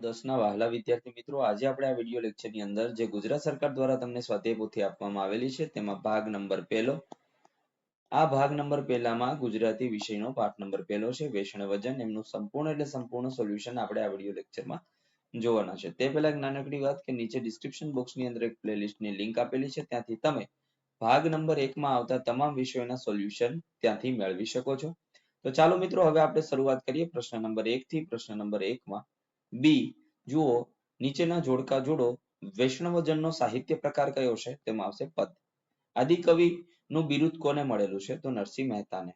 દસના વહાલા વિદ્યાર્થી મિત્રો, આજે આપણે આ વીડિયો લેક્ચરની અંદર જે ગુજરાત સરકાર દ્વારા તમને સ્વાધ્યાય પોથી આપવામાં આવેલી છે, તેમાં ભાગ નંબર પહેલો. આ ભાગ નંબર પહેલામાં ગુજરાતી વિષયનો પાઠ નંબર પહેલો છે, વેષણ વજન. એમનું સંપૂર્ણ એટલે સંપૂર્ણ સોલ્યુશન આપણે આ વીડિયો લેક્ચરમાં જોવાના છે. તે પહેલા એક નાનકડી વાત કે નીચે ડિસ્ક્રિપ્શન બોક્સની અંદર એક પ્લેલિસ્ટની લિંક આપેલી છે. ત્યાંથી તમે ભાગ નંબર એકમાં આવતા તમામ વિષયોના સોલ્યુશન ત્યાંથી મેળવી શકો છો. તો ચાલો મિત્રો, હવે આપણે શરૂઆત કરીએ પ્રશ્ન નંબર એક થી. પ્રશ્ન નંબર એકમાં બી, જુઓ, નીચેના જોડકા જોડો વૈષ્ણવજનનો સાહિત્ય પ્રકાર કયો છે? તેમાં આવશે પદ. આદિકવિ નું બિરુદ કોને મળેલું છે? તો નરસિંહ મહેતાને.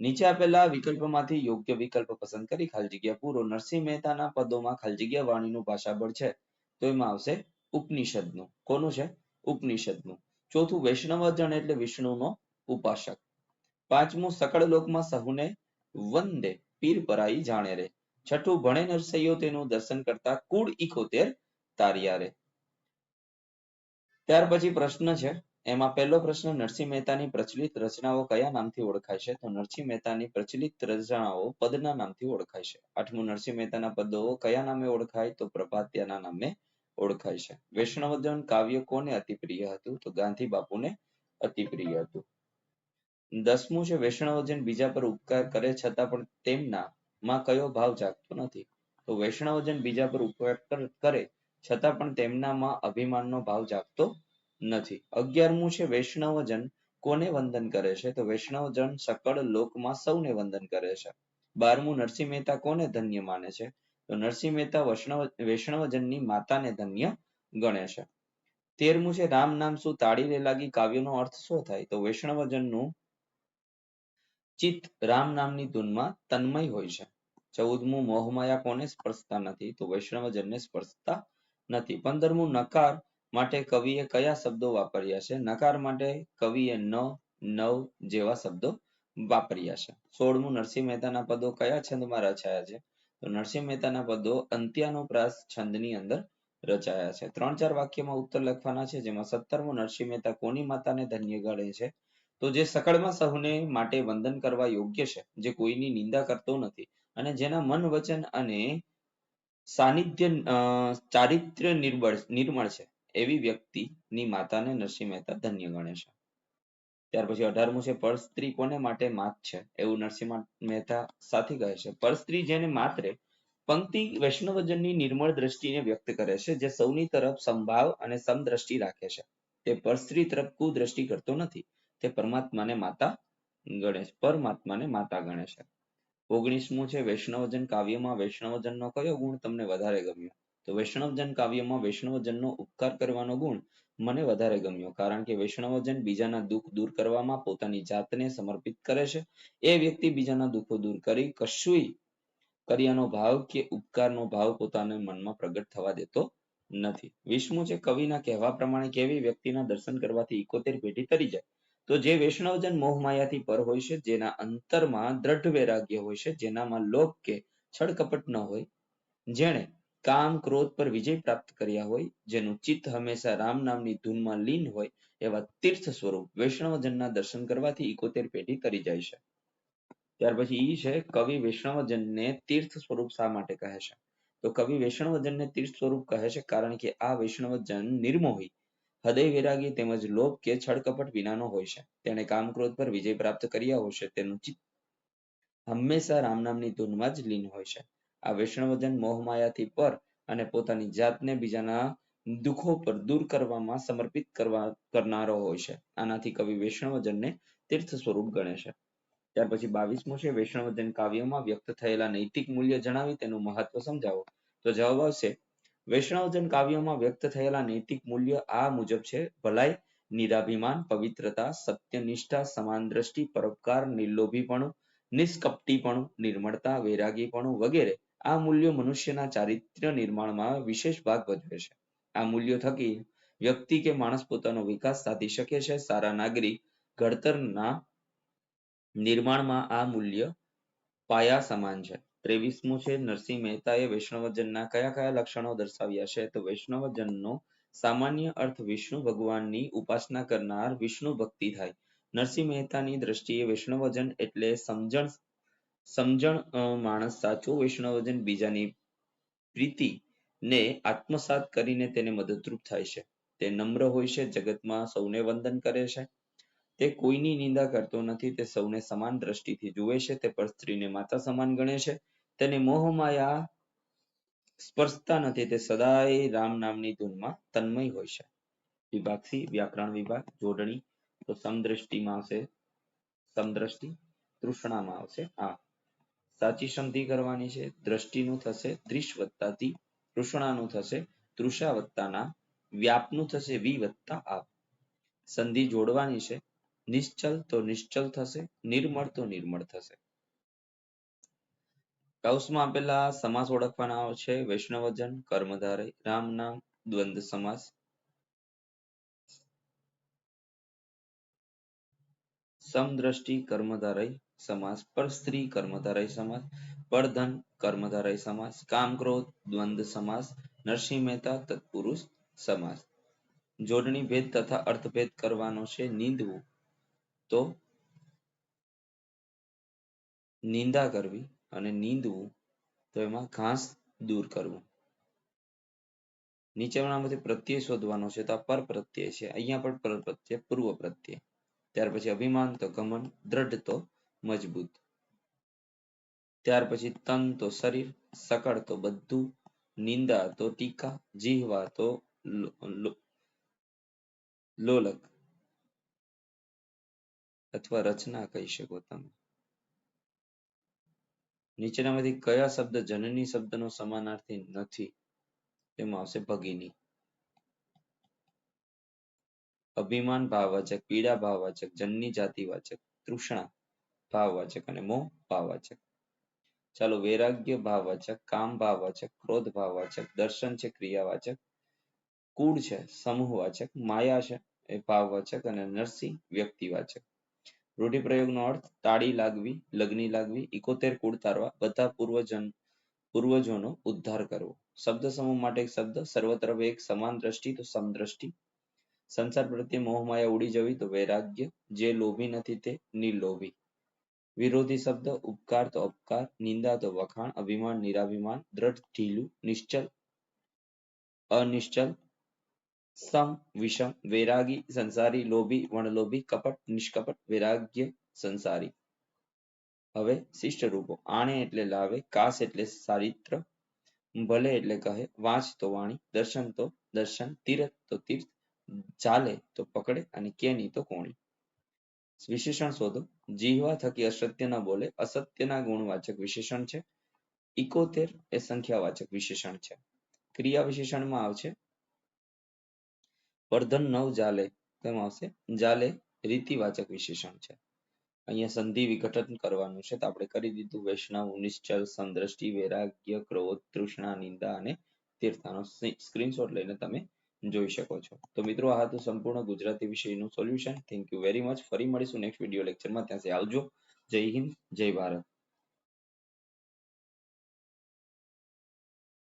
નીચે આપેલા વિકલ્પમાંથી યોગ્ય વિકલ્પ પસંદ કરી ખાલી જગ્યા પૂરો. નરસિંહ મહેતાના પદોમાં ખાલી જગ્યા વાણીનું ભાષાબળ છે. તો એમાં આવશે ઉપનિષદનું. કોનું છે? ઉપનિષદનું. ચોથું વૈષ્ણવજન એટલે વિષ્ણુનો ઉપાસક. પાંચમું સકળ લોકમાં સહુને વંદે, પીર પરાઈ જાણે રે. છઠ્ઠું, ભણે નરસૈયો તેનું દર્શન કરતા કુળ ઇકોતેર તાર્યા રે ત્યાર પછી પ્રશ્ન છે, એમાં પહેલો પ્રશ્ન, નરસિંહ મહેતાની પ્રચલિત રચનાઓ કયા નામથી ઓળખાય છે? તો નરસિંહ મહેતાની પ્રચલિત રચનાઓ પદના નામથી ઓળખાય છે. આઠમું, નરસિંહ મહેતાના પદો કયા નામે ઓળખાય? તો પ્રભાત્યાના નામે ઓળખાય છે. વૈષ્ણવજન કાવ્ય કોને અતિપ્રિય હતું? તો ગાંધી બાપુને અતિપ્રિય હતું. દસમું છે, વૈષ્ણવજન બીજા પર ઉપકાર કરે છતાં પણ તેમના માં કયો ભાવ જાગતો નથી. તો વૈષ્ણવજન બીજા પર ઉપકાર કરે છતાં પણ તેમનામાં અભિમાનનો ભાવ જાગતો નથી. અગિયારમું છે વૈષ્ણવજન કોને વંદન કરે છે? તો વૈષ્ણવજન સકળ લોકમાં સૌને વંદન કરે છે. બારમું નરસિંહ મહેતા કોને ધન્ય માને છે? તો નરસિંહ મહેતા વૈષ્ણવ, વૈષ્ણવજનની માતાને ધન્ય ગણે છે. તેરમું છે રામ નામ શું? તાળી રે લાગી કાવ્યનો અર્થ શું થાય? તો વૈષ્ણવજનનું ચિત્ત રામ નામની ધૂનમાં તન્મય હોય છે. ચૌદમું મોહમાયા કોને સ્પર્શતા નથી? તો વૈષ્ણવજનને સ્પર્શતા નથી. પંદરમું, નકાર માટે કવિએ કયા શબ્દો વાપર્યા છે? નકાર માટે કવિએ ન, નવ જેવા શબ્દો વાપર્યા છે. સોળમું, નરસિંહ મહેતાના પદો કયા છંદમાં રચાયા છે? તો નરસિંહ મહેતાના પદો અંત્યાનુપ્રાસ છંદની અંદર રચાયા છે. ત્રણ, ચાર વાક્યમાં ઉત્તર લખવાના છે, જેમાં સત્તરમું, નરસિંહ મહેતા કોની માતાને ધન્ય ગણે છે? તો જે સકળમાં સહુને માટે વંદન કરવા યોગ્ય છે, જે કોઈની નિંદા કરતો નથી. અને જેના મન વચન અને સાનિધ્ય ચારિત્ર્ય નિર્બળ, નિર્મળ છે. એવી વ્યક્તિની માતાને નરસિંહ મહેતા ધન્ય ગણે છે. ત્યાર પછી અઢારમું છે, પર કોને માટે માત છે? એવું નરસિંહ મહેતા સાથી કહે છે. પર જેને માત્રે પંક્તિ વૈષ્ણવજનની નિર્મળ દ્રષ્ટિને વ્યક્ત કરે છે, જે સૌની તરફ સંભાવ અને સમદ્રષ્ટિ રાખે છે. તે પર સ્ત્રી તરફ કુદ્રષ્ટિ કરતો નથી. તે પરમાત્માને માતા ગણે છે, પરમાત્માને માતા ગણે છે. ઓગણીસમું છે, વૈષ્ણવજન કાવ્યમાં વૈષ્ણવજનનો કયો ગુણ તમને વધારે ગમ્યો? તો વૈષ્ણવજન કાવ્યમાં વૈષ્ણવજનનો ઉપકાર કરવાનો ગુણ મને વધારે ગમ્યો, કારણ કે વૈષ્ણવજન બીજાના દુઃખ દૂર કરવામાં પોતાની જાતને સમર્પિત કરે છે. એ વ્યક્તિ બીજાના દુઃખો દૂર કરી કશુંય કર્યાનો ભાવ કે ઉપકારનો ભાવ પોતાના મનમાં પ્રગટ થવા દેતો નથી. વિષ્ણુ છે કવિના કહેવા પ્રમાણે કેવી વ્યક્તિના દર્શન કરવાથી ઇકોતેર પેઢી તરી જાય? તો જે વૈષ્ણવજન મોહમાયાથી પર હોય છે, જેના અંતરમાં દ્રઢ વૈરાગ્ય હોય છે, જેનામાં લોભ કે છળ કપટ ન હોય, જેણે કામ ક્રોધ પર વિજય પ્રાપ્ત કર્યા હોય, જેનું ચિત્ત હંમેશા રામ નામની ધૂનમાં લીન હોય, એવા તીર્થ સ્વરૂપ વૈષ્ણવજનના દર્શન કરવાથી ઇકોતેર પેઢી તરી જાય છે. ત્યાર પછી ઈ છે, કવિ વૈષ્ણવજનને તીર્થ સ્વરૂપ શા માટે કહે છે? તો કવિ વૈષ્ણવજનને તીર્થ સ્વરૂપ કહે છે કારણ કે આ વૈષ્ણવજન નિર્મોહી હૃદય વિરાગી તેમજ લોભ કે છળકપટ વિનાનો હોય છે. તેને કામ ક્રોધ પર વિજય પ્રાપ્ત કર્યા હોય તેનું ચિત્ત હંમેશા રામ નામની ધૂનમાં જ લીન હોય છે. આ વૈષ્ણવજન મોહમાયાથી પર અને પોતાની જાતને બીજાના દુઃખો પર દૂર કરવામાં સમર્પિત કરવા કરનારો હોય છે. આનાથી કવિ વૈષ્ણવજનને તીર્થ સ્વરૂપ ગણે છે. ત્યાર પછી બાવીસમો છે, વૈષ્ણવજન કાવ્યમાં વ્યક્ત થયેલા નૈતિક મૂલ્ય જણાવી તેનું મહત્વ સમજાવો. તો જવાબ આવશે વૈષ્ણવજન કાવ્યમાં વ્યક્ત થયેલા નૈતિક મૂલ્ય આ મુજબ છે. ભલાઈ, નિરાભિમાન, પવિત્રતા, સત્યનિષ્ઠા સમાન દ્રષ્ટિ પરોપકાર, નિર્લોભીપણું, નિષ્કપટીપણું, નિર્મળતા, વૈરાગીપણું વગેરે આ મૂલ્યો મનુષ્યના ચારિત્ર્ય નિર્માણમાં વિશેષ ભાગ ભજવે છે. આ મૂલ્યો થકી વ્યક્તિ કે માણસ પોતાનો વિકાસ સાધી શકે છે. સારા નાગરિક ઘડતરના નિર્માણમાં આ મૂલ્ય પાયા સમાન છે. ત્રેવીસમું છે, નરસિંહ મહેતાએ વૈષ્ણવજનના કયા કયા લક્ષણો દર્શાવ્યા છે? તો વૈષ્ણવજનનો સામાન્ય અર્થ વિષ્ણુ ભગવાનની ઉપાસના કરનાર વિષ્ણુ ભક્તિ થાય. નરસિંહ મહેતાની દ્રષ્ટિએ વૈષ્ણવજન એટલે સમજણ સમજણ માણસ સાચું વૈષ્ણવજન બીજાની પ્રીતિ ને આત્મસાત કરીને તેને મદદરૂપ થાય છે. તે નમ્ર હોય છે, જગતમાં સૌને વંદન કરે છે. તે કોઈની નિંદા કરતો નથી, તે સૌને સમાન દ્રષ્ટિથી જુએ છે, તે પર સ્ત્રીને માતા સમાન ગણે છે. તેને મોહમાયા સ્પર્શતા નથી, તે સદાય રામ નામની ધૂનમાં તન્મય હોય છે. વિભાગ સી વ્યાકરણ વિભાગ, જોડણી તો સમદ્રષ્ટિમાં આવશે, સમદ્રષ્ટિ તૃષ્ણામાં આવશે. આ સાચી સંધિ કરવાની છે, દ્રષ્ટિનું થશે ત્રીસ વત્તાથી તૃષ્ણાનું થશે તૃષા વત્તાના વ્યાપનું થશે વી વત્તા આ. સંધિ જોડવાની છે, નિશ્ચલ તો નિશ્ચલ થશે, નિર્મળ તો નિર્મળ થશે. કૌંસમાં આપેલા સમાસ ઓળખવાના છે વૈષ્ણવજન, કર્મધારય, રામ નામ દ્વંદ સમાસ. સમદ્રષ્ટિ, કર્મધારય સમાસ. પર સ્ત્રી, કર્મધારય સમાસ. પરધન કર્મધારય સમાસ. કામ, ક્રોધ દ્વંદ સમાસ. નરસિંહ મહેતા, તત્પુરુષ સમાસ. જોડણી, ભેદ તથા અર્થભેદ કરવાનો છે. નીંદવું તો નિંદા કરવી. અને નીંદવું તો એમાં ઘાસ દૂર કરવું. નીચેનામાંથી પ્રત્યય શોધવાનો છે તો આ પર પ્રત્યય છે, અહીંયા પણ પર પ્રત્યય, પૂર્વ પ્રત્યય. ત્યાર પછી અભિમાન તો ગમન, દ્રઢ તો મજબૂત. ત્યાર પછી તન તો શરીર, સકળ તો બધું, નિંદા તો ટીકા, જીહવા તો લોલક. અથવા રચના કહી શકો તમે. નીચેનામાંથી કયા શબ્દ જનની શબ્દનો સમાનાર્થી નથી? તેમાં આવશે ભગીની. અભિમાન ભાવવાચક, પીડા ભાવવાચક, જનની જાતિવાચક, તૃષ્ણા ભાવવાચક અને મોહ ભાવવાચક. ચાલો વૈરાગ્ય ભાવવાચક, કામ ભાવવાચક, ક્રોધ ભાવવાચક, દર્શન છે, ક્રિયાવાચક, કુળ છે, સમૂહવાચક, માયા છે, એ ભાવવાચક અને નરસિંહ વ્યક્તિવાચક. રૂઢિપ્રયોગનો અર્થ તાળી લાગવી, લગ્ની લાગવી એકોતેર કુળ તારવા, બધા પૂર્વજન, પૂર્વજોનો ઉદ્ધાર કરવો. શબ્દ સમૂહ માટે એક શબ્દ, સર્વત્ર એક સમાન દ્રષ્ટિ તો સમદ્રષ્ટિ. સંસાર પ્રત્યે મોહમાયા ઉડી જવી તો વૈરાગ્ય, જે લોભી નથી તે નિર્લોભી. વિરોધી શબ્દ, ઉપકાર તો અપકાર, નિંદા તો વખાણ, અભિમાન નિરાભિમાન, દ્રઢ ઢીલું, નિશ્ચલ, અનિશ્ચલ સમ વિષમ વૈરાગી સંસારી લોભી વણલોભી કપટ નિષ્કપટ વૈરાગ્ય સંસારી હવે શિષ્ટ રૂપો આણે એટલે લાવે કાશ એટલે ચારિત્ર ભલે એટલે કહે, વાંચ તો વાણી, દર્શન તો દર્શન, તીર્થ તો તીર્થ, ચાલે તો પકડે અને કેની તો કોણી. વિશેષણ શોધો. જીહવા થકી અસત્ય ન બોલે. અસત્યના ગુણવાચક વિશેષણ છે. ઇકોતેર એ સંખ્યાવાચક વિશેષણ છે. ક્રિયા વિશેષણમાં આવશે. વર્ધન નવ જાલે, તેમાં આવશે જાલે રીતિવાચક વિશેષણ છે. અહીંયા સંધિ વિઘટન કરવાનું છે, તો આપણે કરી દીધું વૈષ્ણવ, નિશ્ચલ સંદ્રષ્ટિ વૈરાગ્ય, ક્રોધ, તૃષ્ણા, નિંદા અને તીર્થાનો સ્ક્રીનશોટ લઈને તમે જોઈ શકો છો. તો મિત્રો, આ હતું સંપૂર્ણ ગુજરાતી વિષયનું solution thank you very much ફરી મળીશું નેક્સ્ટ વીડિયો લેક્ચરમાં ત્યાં આવજો. જય હિન્દ, જય ભારત.